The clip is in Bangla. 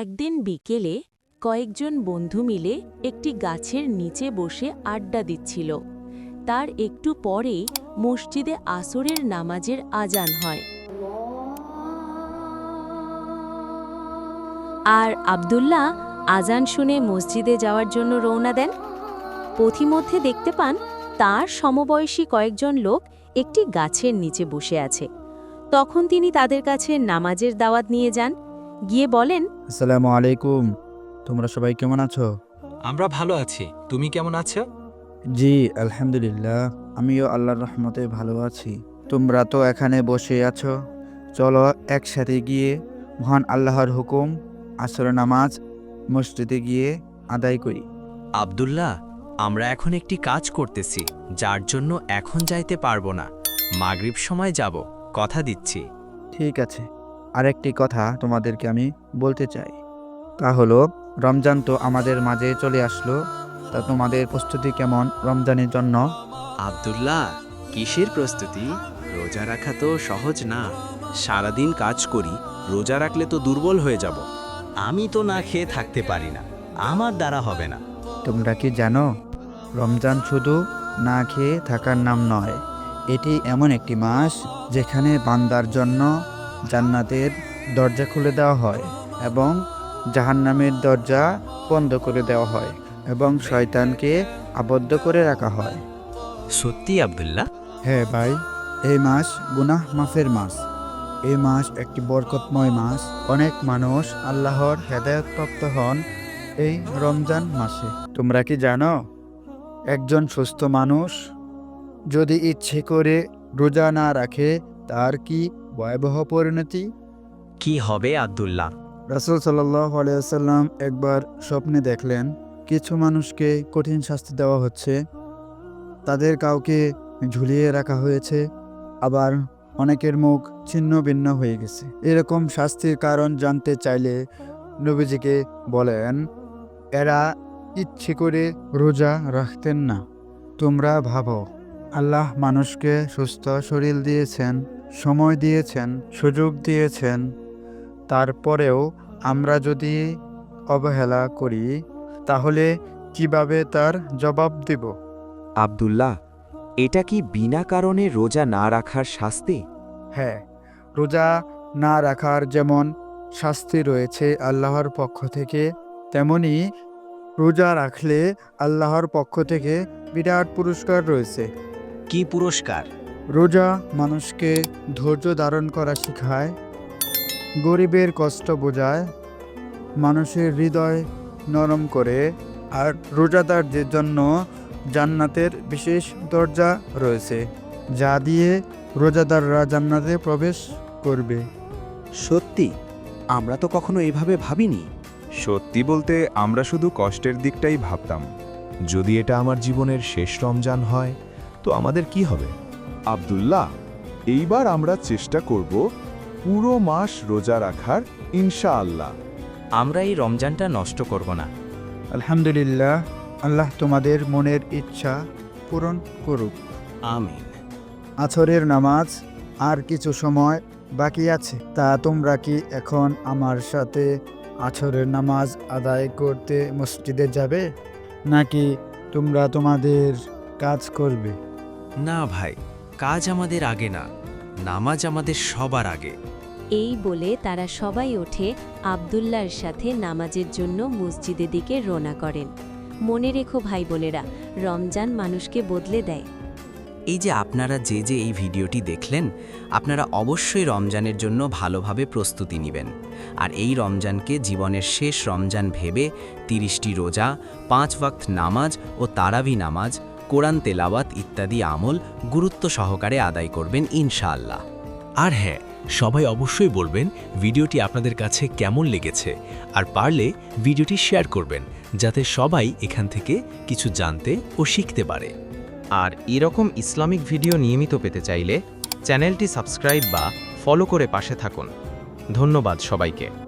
একদিন বিকেলে কয়েকজন বন্ধু মিলে একটি গাছের নিচে বসে আড্ডা দিচ্ছিল। তার একটু পরেই মসজিদে আসরের নামাজের আজান হয়। আর আব্দুল্লাহ আজান শুনে মসজিদে যাওয়ার জন্য রওনা দেন। পথিমধ্যে দেখতে পান, তার সমবয়সী কয়েকজন লোক একটি গাছের নিচে বসে আছে। তখন তিনি তাদের কাছে নামাজের দাওয়াত নিয়ে যান। গিয়ে বলেন আসসালামু আলাইকুম। তোমরা সবাই কেমন আছো? আমরা ভালো আছি। তুমি কেমন আছো? জি আলহামদুলিল্লাহ। আমিও আল্লাহর রহমতে ভালো আছি। তোমরা তো এখানে বসে আছো। চলো একসাথে গিয়ে মহান আল্লাহর হুকুম আসর নামাজ মসজিদে গিয়ে আদায় করি। আব্দুল্লাহ আমরা এখন একটি কাজ করতেছি যার জন্য এখন যাইতে পারব না। মাগরিব সময় যাব কথা দিচ্ছি। ঠিক আছে। আরেকটি কথা তোমাদেরকে আমি বলতে চাই। তা হলো রমজান তো আমাদের মাঝে চলে আসলো তা তোমাদের প্রস্তুতি কেমন রমজানের জন্য? আব্দুল্লাহ কিসের প্রস্তুতি? রোজা রাখা তো সহজ না। সারাদিন কাজ করি রোজা রাখলে তো দুর্বল হয়ে যাব। আমি তো না খেয়ে থাকতে পারি না আমার দ্বারা হবে না। তোমরা কি জানো রমজান শুধু না খেয়ে থাকার নাম নয় এটি এমন একটি মাস যেখানে বান্দার জন্য জান্নাতের দরজা খুলে দেওয়া হয় এবং জাহান্নামের দরজা বন্ধ করে দেওয়া হয় এবং শয়তানকে আবদ্ধ করে রাখা হয়। সত্যি আব্দুল্লাহ? হ্যাঁ ভাই এই মাস গুনাহ মাফের মাস। এই মাস একটি বরকতময় মাস। অনেক মানুষ আল্লাহর হেদায়তপ্রাপ্ত হন এই রমজান মাসে। তোমরা কি জানো একজন সুস্থ মানুষ যদি ইচ্ছে করে রোজা না রাখে তার কি ভয়াবহ পরিণতি? কি হবে আব্দুল্লাহ? রাসুল সাল্লাম একবার স্বপ্নে দেখলেন কিছু মানুষকে কঠিন শাস্তি দেওয়া হচ্ছে। তাদের কাউকে ঝুলিয়ে রাখা হয়েছে আবার অনেকের মুখ ছিন্ন ভিন্ন হয়ে গেছে। এরকম শাস্তির কারণ জানতে চাইলে নবীজিকে বলেন এরা ইচ্ছে করে রোজা রাখতেন না। তোমরা ভাবো আল্লাহ মানুষকে সুস্থ শরীর দিয়েছেন। সময় দিয়েছেন সুযোগ দিয়েছেন তারপরেও আমরা যদি অবহেলা করি তাহলে কীভাবে তার জবাব দেব? আব্দুল্লাহ এটা কি বিনা কারণে রোজা না রাখার শাস্তি? হ্যাঁ রোজা না রাখার যেমন শাস্তি রয়েছে আল্লাহর পক্ষ থেকে তেমনি রোজা রাখলে আল্লাহর পক্ষ থেকে বিরাট পুরস্কার রয়েছে। কি পুরস্কার? রোজা মানুষকে ধৈর্য ধারণ করা শেখায় গরিবের কষ্ট বোঝায় মানুষের হৃদয় নরম করে। আর রোজাদারদের জন্য জান্নাতের বিশেষ দরজা রয়েছে যা দিয়ে রোজাদাররা জান্নাতে প্রবেশ করবে। সত্যি? আমরা তো কখনো এভাবে ভাবিনি। সত্যি বলতে আমরা শুধু কষ্টের দিকটাই ভাবতাম। যদি এটা আমার জীবনের শেষ রমজান হয় তো আমাদের কি হবে? আব্দুল্লাহ এইবার আমরা চেষ্টা করব পুরো মাস রোজা রাখার ইনশাআল্লাহ। আমরা এই রমজানটা নষ্ট করব না। আলহামদুলিল্লাহ আল্লাহ তোমাদের মনের ইচ্ছা পূরণ করুক। আমিন। আছরের নামাজ আর কিছু সময় বাকি আছে তা তোমরা কি এখন আমার সাথে আছরের নামাজ আদায় করতে মসজিদে যাবে নাকি তোমরা তোমাদের কাজ করবে? না ভাই কাজ আমাদের আগে না নামাজ আমাদের সবার আগে। এই বলে তারা সবাই ওঠে আব্দুল্লাহর সাথে নামাজের জন্য মসজিদের দিকে রোনা করেন। মনে রেখো ভাই বোনেরা রমজান মানুষকে বদলে দেয়। এই যে আপনারা যে যে এই ভিডিওটি দেখলেন আপনারা অবশ্যই রমজানের জন্য ভালোভাবে প্রস্তুতি নেবেন। আর এই রমজানকে জীবনের শেষ রমজান ভেবে তিরিশটি রোজা পাঁচ ওয়াক্ত নামাজ ও তারাবি নামাজ কোরআন, তেলাওয়াত ইত্যাদি আমল গুরুত্ব সহকারে আদায় করবেন ইনশাআল্লাহ। আর হ্যাঁ সবাই অবশ্যই বলবেন ভিডিওটি আপনাদের কাছে কেমন লেগেছে আর পারলে ভিডিওটি শেয়ার করবেন যাতে সবাই এখান থেকে কিছু জানতে ও শিখতে পারে। আর এরকম ইসলামিক ভিডিও নিয়মিত পেতে চাইলে চ্যানেলটি সাবস্ক্রাইব বা ফলো করে পাশে থাকুন। ধন্যবাদ সবাইকে।